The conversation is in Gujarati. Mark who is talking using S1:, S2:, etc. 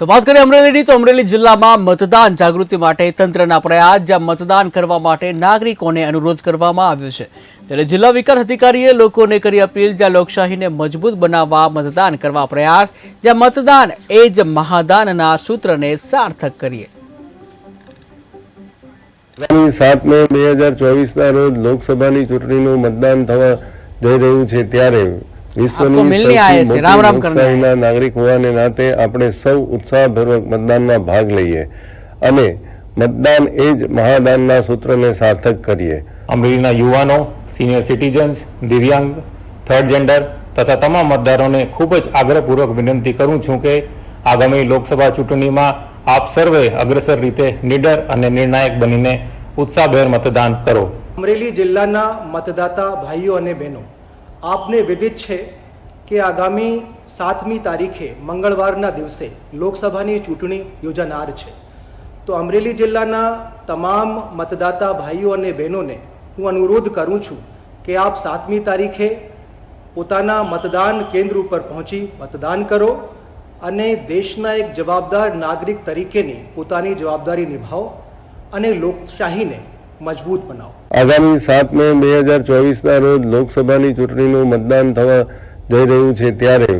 S1: તો વાત કરીએ અમરેલીની, તો અમરેલી જિલ્લામાં મતદાન જાગૃતિ માટે તંત્રના પ્રયાસ, જ્યાં મતદાન કરવા માટે નાગરિકોને અનુરોધ કરવામાં આવ્યો છે. ત્યારે જિલ્લા વિકાસ અધિકારીએ લોકોને કરી અપીલ, જ્યાં લોકશાહીને મજબૂત બનાવવા મતદાન કરવા પ્રયાસ, જ્યાં મતદાન એ જ મહાદાનના સૂત્રને સાર્થક કરીએ.
S2: આગામી સાત મે બે હજાર ચોવીસના રોજ લોકસભાની ચૂંટણીનું મતદાન થવા જઈ રહ્યું છે, ત્યારે વિશ્વની
S1: મિલને આયે
S2: સૌથી
S1: છે. રામ રામ કરને આયે.
S2: લોકશાહીના નાગરિક હોવાને નાતે આપણે સૌ ઉત્સાહપૂર્વક મતદાનમાં ભાગ લઈએ અને મતદાન એ જ મહાદાનના સૂત્રને સાર્થક કરીએ
S3: અમરેલીના યુવાનો સિનિયર સિટીઝન્સ દિવ્યાંગ થર્ડ જેન્ડર તથા તમામ મતદારોને ખૂબ જ આગ્રહપૂર્વક વિનંતી કરું છું કે આગામી લોકસભા ચૂંટણીમાં આપ સર્વે અગ્રસર રીતે નીડર અને નિર્ણાયક બનીને ઉત્સાહભેર મતદાન કરો
S4: અમરેલી જિલ્લાના મતદાતા ભાઈઓ અને બહેનો આપને વિદિત છે કે આગામી સાતમી તારીખે મંગળવારના દિવસે લોકસભાની ચૂંટણી યોજાનાર છે. તો અમરેલી જિલ્લાના તમામ મતદાતા ભાઈઓ અને બહેનોને હું અનુરોધ કરું છું કે આપ સાતમી તારીખે પોતાના મતદાન કેન્દ્ર ઉપર પહોંચી મતદાન કરો અને દેશના એક જવાબદાર નાગરિક તરીકેની પોતાની જવાબદારી નિભાવો અને લોકશાહીને મજબૂત બનાવો.
S2: આગામી સાત મે બે હજાર ચોવીસના રોજ લોકસભાની ચૂંટણીનું મતદાન થવા જઈ રહ્યું છે ત્યારે